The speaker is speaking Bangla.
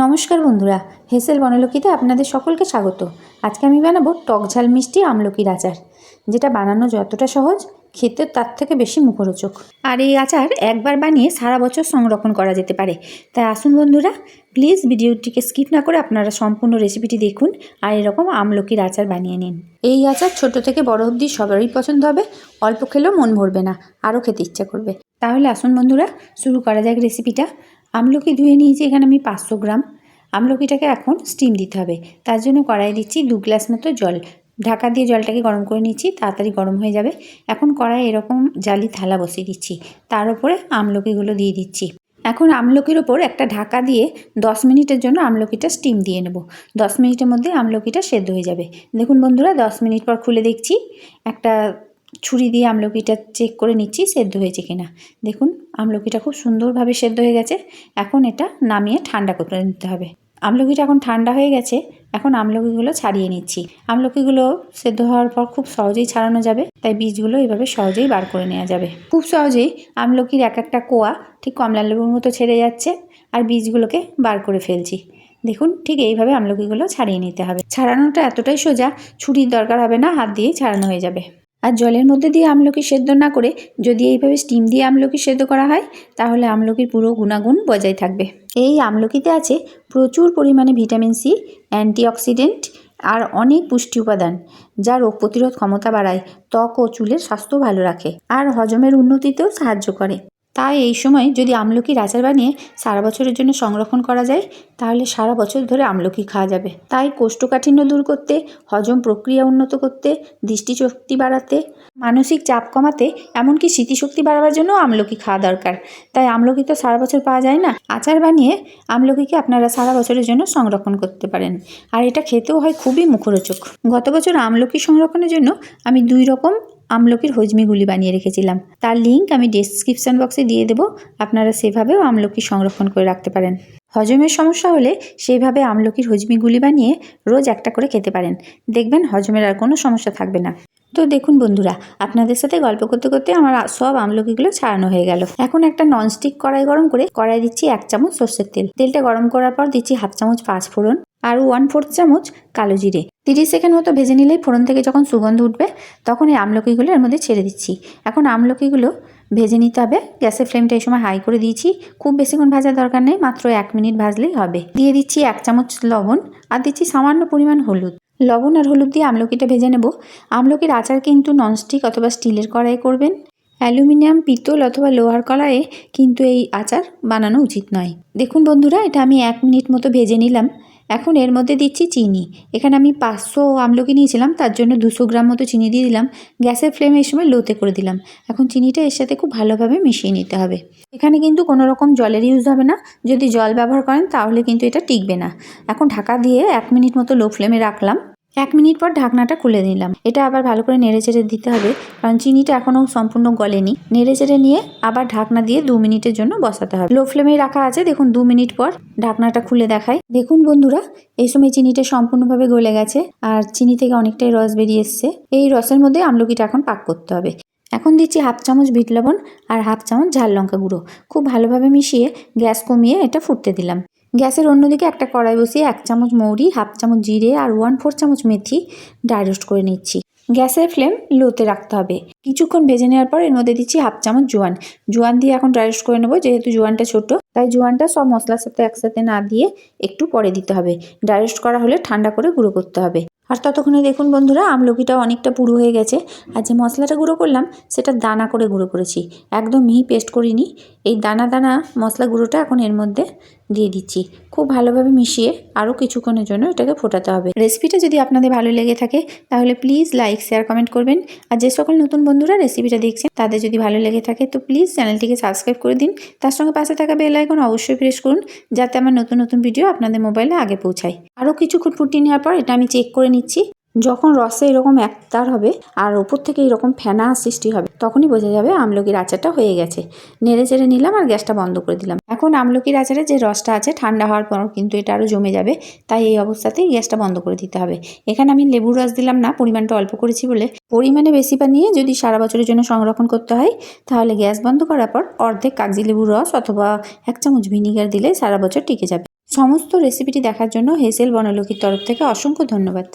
নমস্কার বন্ধুরা, হেসেল বনলকিতে আপনাদের সকলকে স্বাগত। আজকে আমি বানাবো টক ঝাল মিষ্টি আমলকির আচার, যেটা বানানো যতটা সহজ, খেতে তার থেকে বেশি মুখরোচক। আর এই আচার একবার বানিয়ে সারা বছর সংরক্ষণ করা যেতে পারে। তাই আসুন বন্ধুরা, প্লিজ ভিডিওটিকে স্কিপ না করে আপনারা সম্পূর্ণ রেসিপিটি দেখুন আর এরকম আমলকির আচার বানিয়ে নিন। এই আচার ছোট থেকে বড় অবধি সবারই পছন্দ হবে, অল্প খেলেও মন ভরবে না, আরও খেতে ইচ্ছা করবে। তাহলে আসুন বন্ধুরা, শুরু করা যাক রেসিপিটা। আমলকি ধুয়ে নিয়েছি, এখানে আমি পাঁচশো গ্রাম। আমলকিটাকে এখন স্টিম দিতে হবে। তার জন্য কড়াই দিচ্ছি দু গ্লাস মতো জল। ঢাকা দিয়ে জলটাকে গরম করে নিচ্ছি, তাড়াতাড়ি গরম হয়ে যাবে। এখন কড়াই এরকম জালি থালা বসিয়ে দিচ্ছি। তার উপরে আমলকিগুলো দিয়ে দিচ্ছি। এখন আমলকির ওপর একটা ঢাকা দিয়ে দশ মিনিটের জন্য আমলকিটা স্টিম দিয়ে নেব। দশ মিনিটের মধ্যে আমলকিটা সেদ্ধ হয়ে যাবে। দেখুন বন্ধুরা, দশ মিনিট পর খুলে দেখছি। একটা ছুরি দিয়ে আমলকিটা চেক করে নিচ্ছি, সেদ্ধ হয়েছে কিনা। দেখুন, আমলকিটা খুব সুন্দরভাবে সেদ্ধ হয়ে গেছে। এখন এটা নামিয়ে ঠান্ডা করে নিতে হবে। আমলকিটা এখন ঠান্ডা হয়ে গেছে, এখন আমলকিগুলো ছাড়িয়ে নিচ্ছি। আমলকিগুলো সেদ্ধ হওয়ার পর খুব সহজেই ছাড়ানো যাবে, তাই বীজগুলো এভাবে সহজেই বার করে নেওয়া যাবে। খুব সহজেই আমলকির এক একটা কোয়া ঠিক কমলা লেবুর মতো ছেড়ে যাচ্ছে আর বীজগুলোকে বার করে ফেলছি। দেখুন, ঠিক এইভাবে আমলকিগুলো ছাড়িয়ে নিতে হবে। ছাড়ানোটা এতটাই সোজা, ছুরির দরকার হবে না, হাত দিয়েই ছাড়ানো হয়ে যাবে। আর জলের মধ্যে দিয়ে আমলকি সেদ্ধ না করে যদি এইভাবে স্টিম দিয়ে আমলকি সেদ্ধ করা হয়, তাহলে আমলকির পুরো গুণাগুণ বজায় থাকবে। এই আমলকিতে আছে প্রচুর পরিমাণে ভিটামিন সি অ্যান্টিঅক্সিডেন্ট আর অনেক পুষ্টি উপাদান, যা রোগ প্রতিরোধ ক্ষমতা বাড়ায়, ত্বক ও চুলের স্বাস্থ্য ভালো রাখে, আর হজমের উন্নতিতেও সাহায্য করে। তাই এই সময় যদি আমলকির আচার বানিয়ে সারা বছরের জন্য সংরক্ষণ করা যায়, তাহলে সারা বছর ধরে আমলকি খাওয়া যাবে। তাই কোষ্ঠকাঠিন্য দূর করতে, হজম প্রক্রিয়া উন্নত করতে, দৃষ্টিশক্তি বাড়াতে, মানসিক চাপ কমাতে, এমনকি স্মৃতিশক্তি বাড়াবার জন্য আমলকি খাওয়া দরকার। তাই আমলকি তো সারা বছর পাওয়া যায় না। আচার বানিয়ে আমলকিকে আপনারা সারা বছরের জন্য সংরক্ষণ করতে পারেন। আর এটা খেতেও হয় খুবই মুখরোচক। গত বছর আমলকি সংরক্ষণের জন্য আমি দুই রকম আমলকির হজমিগুলি বানিয়ে রেখেছিলাম। তার লিঙ্ক আমি ডেসক্রিপশন বক্সে দিয়ে দেবো। আপনারা সেভাবেও আমলকি সংরক্ষণ করে রাখতে পারেন। হজমের সমস্যা হলে সেইভাবে আমলকির হজমিগুলি বানিয়ে রোজ একটা করে খেতে পারেন। দেখবেন হজমের আর কোনো সমস্যা থাকবে না। তো দেখুন বন্ধুরা, আপনাদের সাথে গল্প করতে করতে আমার সব আমলকিগুলো ছাড়ানো হয়ে গেল। এখন একটা ননস্টিক কড়াই গরম করে কড়াই দিচ্ছি এক চামচ সর্ষের তেল। তেলটা গরম করার পর দিচ্ছি হাফ চামচ পাঁচ ফোড়ন আর ওয়ান ফোর্থ চামচ কালো জিরে। তিরিশ সেকেন্ড মতো ভেজে নিলেই ফোড়ন থেকে যখন সুগন্ধ উঠবে, তখন এই আমলকিগুলো এর মধ্যে ছেড়ে দিচ্ছি। এখন আমলকিগুলো ভেজে নিতে হবে। গ্যাসের ফ্লেমটা এই সময় হাই করে দিয়েছি। খুব বেশিক্ষণ ভাজার দরকার নেই, মাত্র এক মিনিট ভাজলেই হবে। দিয়ে দিচ্ছি এক চামচ লবণ আর দিচ্ছি সামান্য পরিমাণ হলুদ। লবণ আর হলুদ দিয়ে আমলকিটা ভেজে নেব। আমলকির আচার কিন্তু ননস্টিক অথবা স্টিলের কড়াই করবেন। অ্যালুমিনিয়াম, পিতল অথবা লোহার কড়াইয়ে কিন্তু এই আচার বানানো উচিত নয়। দেখুন বন্ধুরা, এটা আমি এক মিনিট মতো ভেজে নিলাম। এখন এর মধ্যে দিচ্ছি চিনি। এখানে আমি পাঁচশো আমলকি নিয়েছিলাম, তার জন্য দুশো গ্রাম মতো চিনি দিয়ে দিলাম। গ্যাসের ফ্লেমে এই সময় লোতে করে দিলাম। এখন চিনিটা এর সাথে খুব ভালোভাবে মিশিয়ে নিতে হবে। এখানে কিন্তু কোনো রকম জলের ইউজ হবে না। যদি জল ব্যবহার করেন তাহলে কিন্তু এটা টিকবে না। এখন ঢাকা দিয়ে এক মিনিট মতো লো ফ্লেমে রাখলাম। এক মিনিট পর ঢাকনাটা খুলে নিলাম। এটা আবার ভালো করে নেড়ে চেড়ে দিতে হবে, কারণ চিনিটা এখনও সম্পূর্ণ গলেনি। নেড়ে চেড়ে নিয়ে আবার ঢাকনা দিয়ে দু মিনিটের জন্য বসাতে হবে। লো ফ্লেমেই রাখা আছে, দেখুন, দু মিনিট পর ঢাকনাটা খুলে দেখায় দেখুন বন্ধুরা, এই সময় চিনিটা সম্পূর্ণভাবে গলে গেছে আর চিনি থেকে অনেকটাই রস বেরিয়ে এসছে। এই রসের মধ্যে আমলকিটা এখন পাক করতে হবে। এখন দিচ্ছি হাফ চামচ বিট লবণ আর হাফ চামচ ঝাল লঙ্কা গুঁড়ো। খুব ভালোভাবে মিশিয়ে গ্যাস কমিয়ে এটা ফুটতে দিলাম। গ্যাসের অন্যদিকে একটা কড়াই বসিয়ে এক চামচ মৌরি, হাফ চামচ জিরে আর ওয়ান ফোর চামচ মেথি ড্রাই রোস্ট করে নিচ্ছি। গ্যাসের ফ্লেম লোতে রাখতে হবে। কিছুক্ষণ ভেজে নেওয়ার পর এর মধ্যে দিচ্ছি হাফ চামচ জোয়ান। জোয়ান দিয়ে এখন ড্রাই রোস্ট করে নেব, যেহেতু জোয়ানটা ছোট, তাই জোয়ানটা সব মশলার সাথে একসাথে না দিয়ে একটু পরে দিতে হবে। ড্রাই রোস্ট করা হলে ঠান্ডা করে গুঁড়ো করতে হবে। আর ততক্ষণে দেখুন বন্ধুরা আমলকিটা অনেকটা পুরো হয়ে গেছে। আর যে মশলাটা গুঁড়ো করলাম, সেটা দানা করে গুঁড়ো করেছি। একদম মিহি পেস্ট করিনি। এই দানা দানা মশলা গুঁড়োটা এখন এর মধ্যে দিয়ে দিচ্ছি। খুব ভালোভাবে মিশিয়ে আরও কিছুক্ষণের জন্য এটাকে ফোটাতে হবে। রেসিপিটা যদি আপনাদের ভালো লেগে থাকে, তাহলে প্লিজ লাইক, শেয়ার, কমেন্ট করবেন। আর যে সকল নতুন বন্ধুরা রেসিপিটা দেখছেন, তাদের যদি ভালো লেগে থাকে, তো প্লিজ চ্যানেলটিকে সাবস্ক্রাইব করে দিন। তার সঙ্গে পাশে থাকা বেল আইকন অবশ্যই প্রেস করুন, যাতে আমার নতুন নতুন ভিডিও আপনাদের মোবাইলে আগে পৌঁছায়। আরও কিছুক্ষণ ফুটিয়ে নেওয়ার পর এটা আমি চেক করে নিচ্ছি। যখন রসে এরকম একতার হবে আর ওপর থেকে এরকম ফেনা সৃষ্টি হবে, তখনই বোঝা যাবে আমলকির আচারটা হয়ে গেছে। নেড়ে চেড়ে নিলাম আর গ্যাসটা বন্ধ করে দিলাম। এখন আমলকির আচারে যে রসটা আছে ঠান্ডা হওয়ার পর কিন্তু এটা আরও জমে যাবে, তাই এই অবস্থাতেই গ্যাসটা বন্ধ করে দিতে হবে। এখানে আমি লেবুর রস দিলাম না, পরিমাণটা অল্প করেছি বলে। পরিমাণে বেশি বানিয়ে যদি সারা বছরের জন্য সংরক্ষণ করতে হয়, তাহলে গ্যাস বন্ধ করার পর অর্ধেক কাগজি লেবুর রস অথবা এক চামচ ভিনিগার দিলে সারা বছর টিকে যাবে। সমস্ত রেসিপিটি দেখার জন্য হেসেল বনলকির তরফ থেকে অসংখ্য ধন্যবাদ।